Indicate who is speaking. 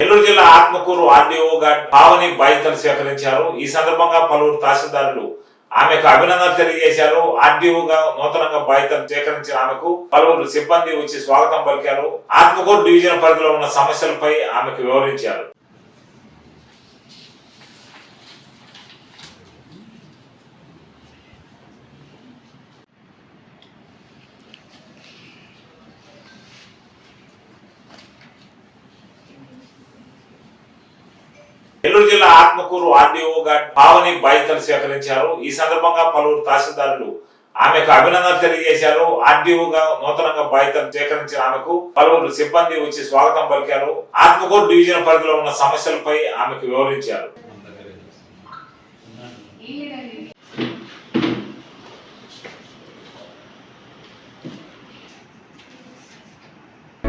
Speaker 1: నెల్లూరు జిల్లా Atmakur RDO gourd Pavani బాధ్యతలు స్వీకరించారు. ఈ సందర్భంగా పలువురు తహసీల్దారులు ఆమెకు అభినందనలు తెలియజేశారు. ఆర్డీఓగా నూతనంగా బాధ్యతలు స్వీకరించిన ఆమెకు పలువురు సిబ్బంది వచ్చి స్వాగతం పలికారు. ఆత్మకూరు డివిజన్ పరిధిలో ఉన్న సమస్యలపై ఆమెకు వివరించారు. నెల్లూరు జిల్లా ఆత్మకూరు ఆర్డీఓ గా భావని బాధ్యతలు స్వీకరించారు ఈ సందర్భంగా పలువురు తహసీల్దారులు ఆమెకు అభినందనలు తెలియజేశారు. ఆర్డీఓగా నూతనంగా బాధ్యతలు స్వీకరించిన ఆమెకు పలువురు సిబ్బంది వచ్చి స్వాగతం పలికారు. ఆత్మకూరు డివిజన్ పరిధిలో ఉన్న సమస్యలపై ఆమెకు వివరించారు.